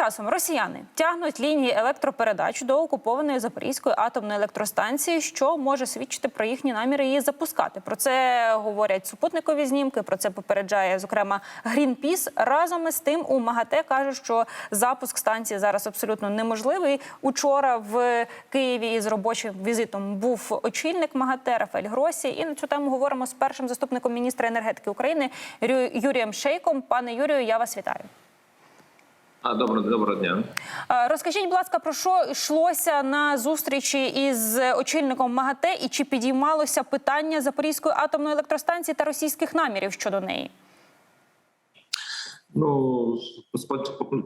часом росіяни тягнуть лінії електропередач до окупованої Запорізької атомної електростанції, що може свідчити про їхні наміри її запускати. Про це говорять супутникові знімки. Про це попереджає зокрема Greenpeace. Разом із тим у МАГАТЕ кажуть, що запуск станції зараз абсолютно неможливий. Учора в Києві із робочим візитом був очільник МАГАТЕ Рафаель Гросі. І на цю тему говоримо з першим заступником міністра енергетики України Юрієм Шейком. Пане Юрію, я вас вітаю. А доброго доброго дня. Розкажіть, будь ласка, про що йшлося на зустрічі із очільником МАГАТЕ і чи підіймалося питання Запорізької атомної електростанції та російських намірів щодо неї? Ну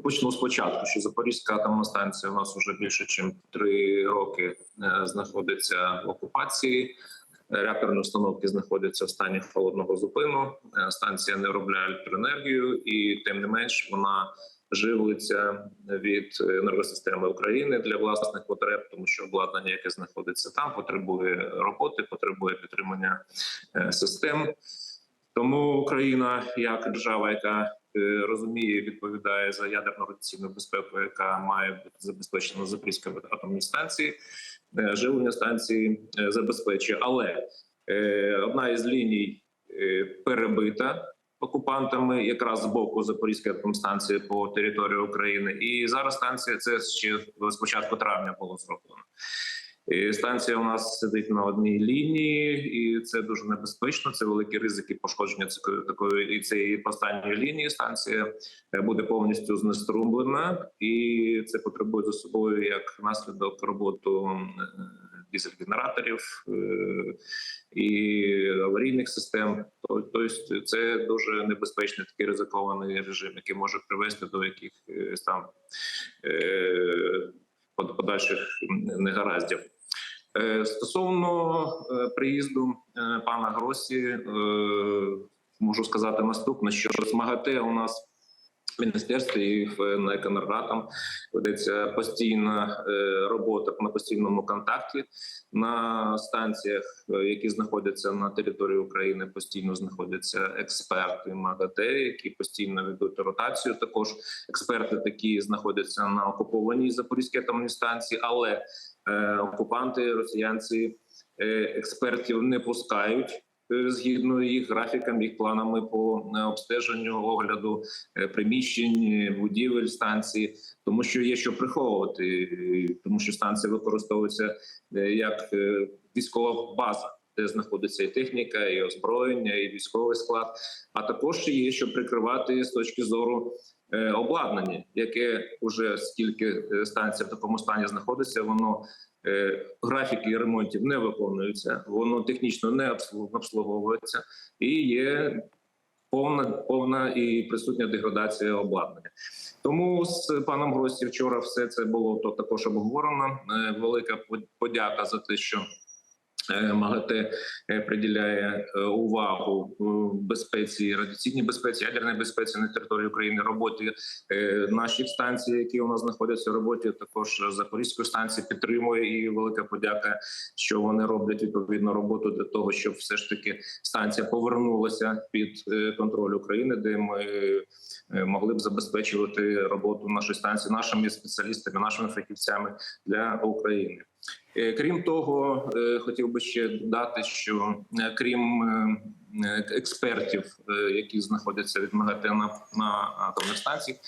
почну спочатку. Що Запорізька атомна станція у нас вже більше ніж три роки е, знаходиться в окупації. Реакторні установки знаходяться в стані холодного зупину. Е, Станція не виробляє електроенергію, і тим не менш вона живиться від енергосистеми України для власних потреб, тому що обладнання, яке знаходиться там, потребує роботи, потребує підтримання е, систем. Тому Україна, як держава, яка е, розуміє, відповідає за ядерну радіаційну безпеку, яка має бути забезпечена Запорізька атомні станції, е, живлення станції забезпечує. Але одна із ліній перебита окупантами, якраз з боку Запорізької атомстанції по території України, і зараз станція це ще з початку травня було зроблено. І станція у нас сидить на одній лінії, і це дуже небезпечно. Це великі ризики пошкодження такої і цієї останньої лінії. Станція е, буде повністю знеструмлена, і це потребує за собою як наслідок роботу е, дизель-генераторів е, і аварійних систем. Тобто, це дуже небезпечний такий ризикований режим, який може привести до якихось там е, подальших негараздів. Е, Стосовно е, приїзду е, пана Гросі, е, можу сказати наступне: що з у нас міністерстві і на «Еконергатом» ведеться постійна е, робота на постійному контакті на станціях, е, які знаходяться на території України. Постійно знаходяться експерти МАГАТЕ, які постійно ведуть ротацію. Також експерти такі знаходяться на окупованій Запорізькій атомній станції, але е, окупанти, росіянці експертів не пускають. Е, Згідно їх графікам, їх планами по е, обстеженню огляду е, приміщень, будівель станції, тому що є що приховувати, тому що станція використовується як військова база, де знаходиться і техніка, і озброєння, і військовий склад. А також є що прикривати з точки зору обладнання, яке вже скільки станція в такому стані знаходиться, воно графіки ремонтів не виконуються, воно технічно не обслуг- обслуговується і є повна повна і присутня деградація обладнання. Тому з паном Гросі вчора все це було то також обговорено. Е, Велика под- подяка за те, що е, МАГАТЕ е, приділяє е, увагу е, безпеці, радіаційній безпеці, ядерній безпеці на території України, роботі е, наших станцій, які у нас знаходяться в роботі. Також Запорізької станції підтримує і велика подяка, що вони роблять відповідну роботу для того, щоб все ж таки станція повернулася під е, контроль України, де ми е, могли б забезпечувати роботу нашої станції нашими спеціалістами, нашими фахівцями для України. Е, Крім того, е, хотів би ще додати, що е, крім експертів, які знаходяться від МАГАТЕ на, на атомних станціях,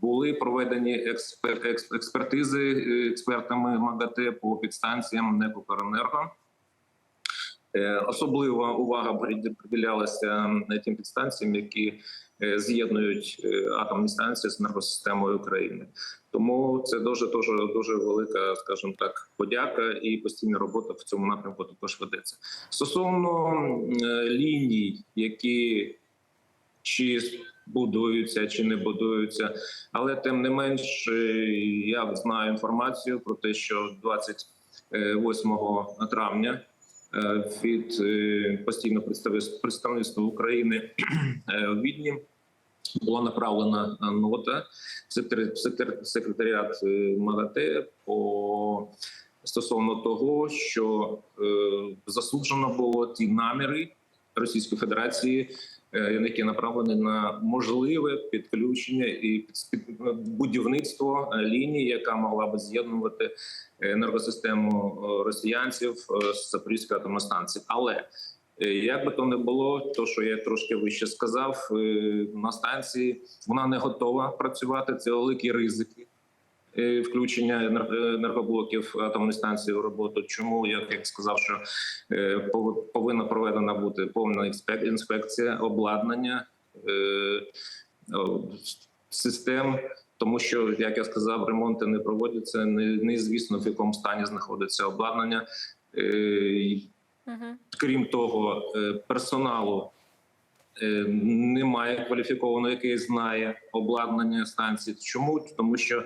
були проведені експер, експертизи експертами МАГАТЕ по підстанціям НЕК «Укренерго». Е, Особлива увага прид- приділялася тим підстанціям, які е, з'єднують е, атомні станції з енергосистемою України. Тому це дуже дуже дуже велика, скажімо так, подяка і постійна робота в цьому напрямку також ведеться. Стосовно е, ліній, які чи будуються, чи не будуються, але тим не менш, е, я знаю інформацію про те, що 28 травня е, від е, постійного представництва України. В Відні була направлена нота. Секретаріат е, МАГАТЕ по стосовно того, що е, засуджено було ті наміри Російської Федерації е, які направлені на можливе підключення і будівництво е, лінії, яка могла би з'єднувати енергосистему е, росіянців е, з Запорізької атомної станції. Але е, як би то не було, то що я трошки вище сказав, е, на станції вона не готова працювати. Це великі ризики. Е, Включення енер- енергоблоків атомної станції в роботу. Чому як, як сказав, що е, повинна проведена бути повна інспекція обладнання е, систем, тому що як я сказав, ремонти не проводяться. Не неізвісно в якому стані знаходиться обладнання. Е. Крім того, е, персоналу е, немає кваліфікованого, який знає обладнання станції. Чому? Тому що е,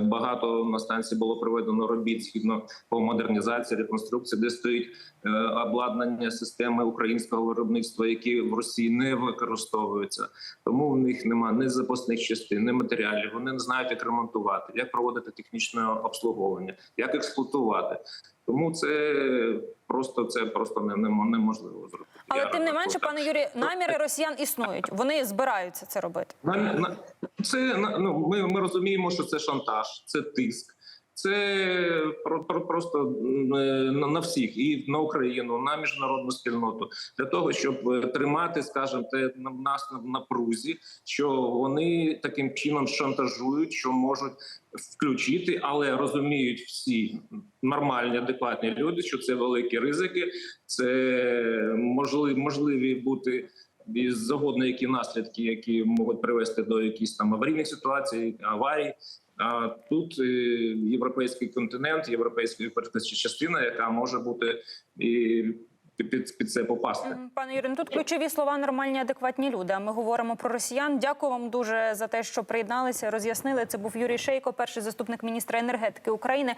багато на станції було проведено робіт згідно по модернізації, реконструкції, де стоїть е, обладнання системи українського виробництва, які в Росії не використовуються. Тому в них немає ні запасних частин, ні матеріалів. Вони не знають, як ремонтувати, як проводити технічне обслуговування, як експлуатувати. Тому це просто це просто не, не- неможливо зробити. Але Я тим не менше, так. пане Юрі, наміри росіян існують. Вони збираються це робити. На, на, це на- ну, ми, ми розуміємо, що це шантаж, це тиск. Це про, про просто е, на, всіх і на Україну, на міжнародну спільноту для того, щоб е, тримати, скажімо, те на нас на, прузі, що вони таким чином шантажують, що можуть включити, але розуміють всі нормальні, адекватні люди, що це великі ризики, це можливі, можливі бути і загодно які наслідки, які можуть привести до якихось там аварійних ситуацій, аварій. А тут е, європейський континент, європейська частина, яка може бути і під, під це попасти. Пане Юрію, ну тут ключові слова нормальні, адекватні люди. А ми говоримо про росіян. Дякую вам дуже за те, що приєдналися, роз'яснили. Це був Юрій Шейко, перший заступник міністра енергетики України.